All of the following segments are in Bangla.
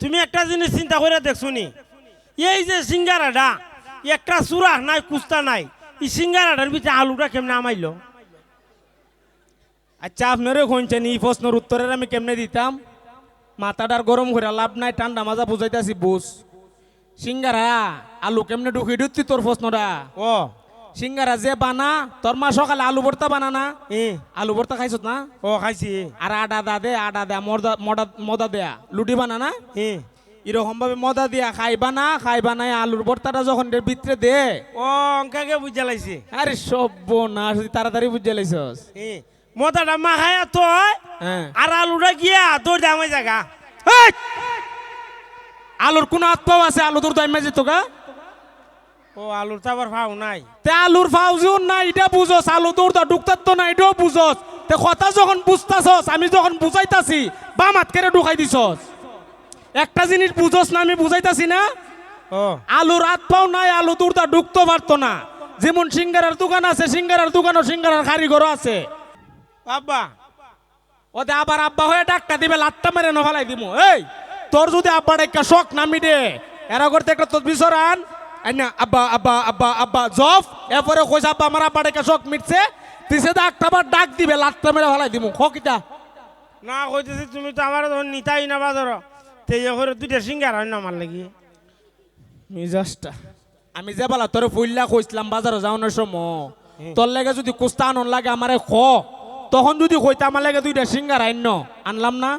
তুমি একটা জিনিস চিন্তা করে দেখছ নি? এই যে সিঙ্গারাটা একটা চূড়া নাই কুস্তা নাই এই সিঙ্গারাটার ভিতরে আলুটা কেমনে আমাইল? আচ্ছা আপনারও শুনছেন এই প্রশ্নের উত্তরের আমি কেমনে দিতাম? মাথাটার গরম করে লাভ নাই ঠান্ডা মাজা বুঝাইতেছি বুঝ। সিঙ্গারা আলু কেমনে ঢুকি দিচ্ছি তোর প্রশ্নটা? ও। সিঙ্গারা যে বানা তোর মা সকালে আলু ভর্তা বানা না আলু ভর্তা খাইছত না? ও খাইছি। আর আডা দা দে আডা দেয়া মদা মদা মদা দেয়া। লুটি বানা না এরকম ভাবে মদা দিয়া খাইবা না খাইবা না আলুর ভর্তাটা যখন ভিতরে দে। ও অঙ্কাকে বুঝা লাইছে আরে সব না তাড়াতাড়ি বুঝে লাইছস এ মতাটা মা খায়া তো হ্যাঁ। আর আলুটা গিয়া তোর দামে জায়গা! আলুর কোন আত্মাও আছে আলু তোর দাইমা যেত গা। ও আলুর তো আবার ভাও নাই। তে আলুর ফাউজিও না এটা বুঝস আলু তোর দা ঢুকতার তো না এটাও বুঝস। তে কথা যখন বুঝতাছস আমি যখন বুঝাইতাছি বা হাত কেড়ে ঢুকাই দিছস। একটা জিনিস বুঝস না আমি বুঝাইতাছি না? ও। আলুর হাত পাও নাই আলু তোর দা ঢুকতে পারতো না। যেমন সিঙ্গারার দোকান আছে সিঙ্গারার দোকানও সিঙ্গারার কারিগরও আছে। বাবা ওতে আবার আব্বা হয়ে ডাক্কা দিবে লাত্তা মেরে নফালাই দিব এই তোর যদি আব্বার একটা শখ না মিটে এরা করতে একটা তসবি সরান আইনা আব্বা আব্বা আব্বা আব্বা জফ এরপরে কইস আব্বা আমার আব্বার একটা শখ মিটছে তিসে দা একটা বার ডাক দিবে লাত্তা মেরে ফেলাই দিব খকিটা না কইতেছি তুমি তো আমার তখন নিতাই না বাজার তেজ করে দুইটা সিঙ্গার হয় না আমার লাগি মিজাজটা আমি যে বলা তোর ফুল্লা কইছিলাম বাজারে যাওয়ানোর সময় তোর লাগে যদি কুস্তা আনন লাগে আমারে খ তখন যদি কইতে আমার লাগে দুইটা সিঙ্গার আইন আনলাম না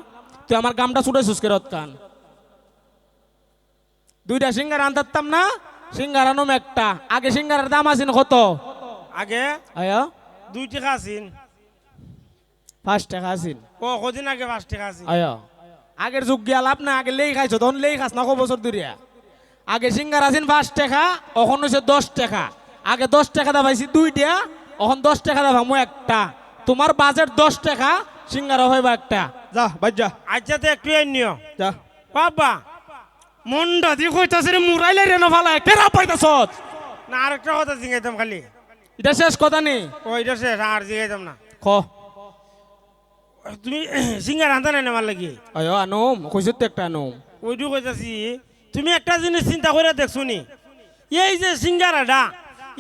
তুই আমার গামটা ছুটাইছিস কেরত কান দুইটা সিঙ্গার আনতাম না সিঙ্গার আনুম একটা। আগে সিঙ্গারের দাম আছে কত? আগে আয়া? দুই টাকা আছিন পাঁচ টাকা আছিল। ও কদিন আগে পাঁচ টাকা আছিন আয়া? আগের যুগ গিয়া লাভ না আগে লেই খাইছো তখন লেই খাস না কো বছর ধরিয়া? আগে সিঙ্গার আছেন পাঁচ টাকা এখন হয়েছে দশ টাকা। আগে দশ টাকা দা পাইছি দুইটা এখন দশ টাকা দা ভামো একটা। তোমার বাজেট দশ টাকা সিঙ্গার হইবা একটা। যা বাজ যা। আচ্ছা তো একটু নিও। যা। বাবা মন্ডা দিয়ে কইতাছে রে মুরাইলে রে না ফালা কেরা পাইতাছস না আরেকটা কথা জিঙ্গাইতাম খালি। এটা শেষ কথা নেই ও এটা শেষ আর জিঙ্গাইতাম না। খ। তুমি সিঙ্গার আনতে নাই না আমার লাগি? আয় আনুম কইছত তো একটা আনুম। ওইটু কইতাছি তুমি একটা জিনিস চিন্তা করে দেখছ নি? এই যে সিঙ্গারাটা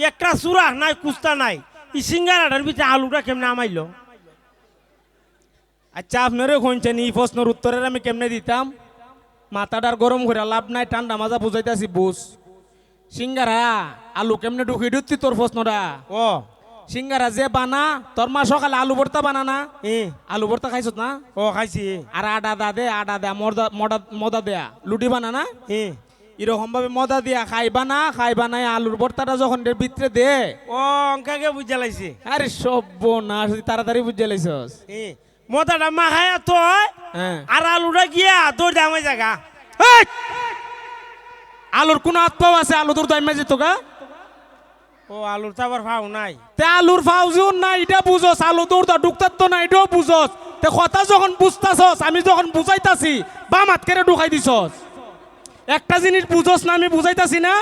একটা চূড়া নাই কুস্তা নাই এই সিঙ্গারাটার ভিতরে আলুটা কেমনে আমাইলো? আচ্ছা আপনারও শুনছেন এই প্রশ্নের উত্তরের আমি কেমনে দিতাম? মাথাটার গরম করে লাভ নাই ঠান্ডা মাজা বুঝাইতেছি বুঝ। সিঙ্গারা আলু কেমনে ঢুকি দিচ্ছি তোর প্রশ্নটা? ও। সিঙ্গারা যে বানা তোর মা সকালে আলু ভর্তা বানা না এ আলু ভর্তা খাইছত না? ও খাইছি আর আডা দা দে আডা দেয়া মদা মদা দেয়া। লুটি বানা না এ এরকম ভাবে মদা দিয়া খাইবা না খাইবা না আলুর ভর্তাটা যখন ভিতরে দে। ও অঙ্কাকে বুঝা লাইছে আরে সব না তাড়াতাড়ি বুঝে লাইছস এ মতাটা মা খায়া তো আর আলুটা গিয়া তোর দামে জায়গা! আলুর কোন আত্মাও আছে আলু তোর দাইমা যেত গা? ও আলুর তো আবার ভাও নাই। তে আলুর ফাউজিও না এটা বুঝস আলু তোর দা ঢুকতার তো না এটাও বুঝস। তে কথা যখন বুঝতাছস আমি যখন বুঝাইতাছি বাম হাত কেড়ে ঢুকাই দিছস। একটা জিনিস বুঝস না আমি বুঝাইতাছি না?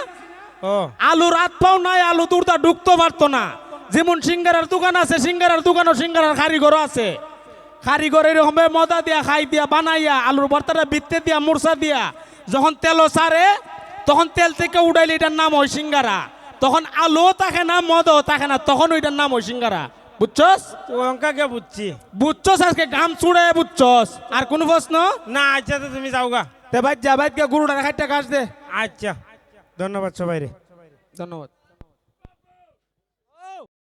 আলুর হাত পাও নাই আলু তোর দা ঢুকতে পারতো না। যেমন সিঙ্গারার দোকান আছে সিঙ্গারার দোকানও সিঙ্গারার কারিগরও আছে। কারিগর এরকম ভাবে মদা দিয়া খাই দিয়া বানাইয়া আলুর ভর্তাটা বিত্তে দিয়া মূর্ছা দিয়া যখন তেলও সারে তখন তেল থেকে উড়াইলে এটার নাম হয় সিঙ্গারা। তখন আলুও থাকে না মদও থাকে না তখন ওইটার নাম হয় সিঙ্গারা। বুঝছস? তো অঙ্কাকে বুঝছি। বুঝছস আজকে? ঘাম ছুড়ে বুঝছস। আর কোন প্রশ্ন? না আচ্ছা তো তুমি যাও গা। তে ভাই যা ভাই গরুটা খাইটা কাজ দে আচ্ছা ধন্যবাদ সবাই রে ধন্যবাদ।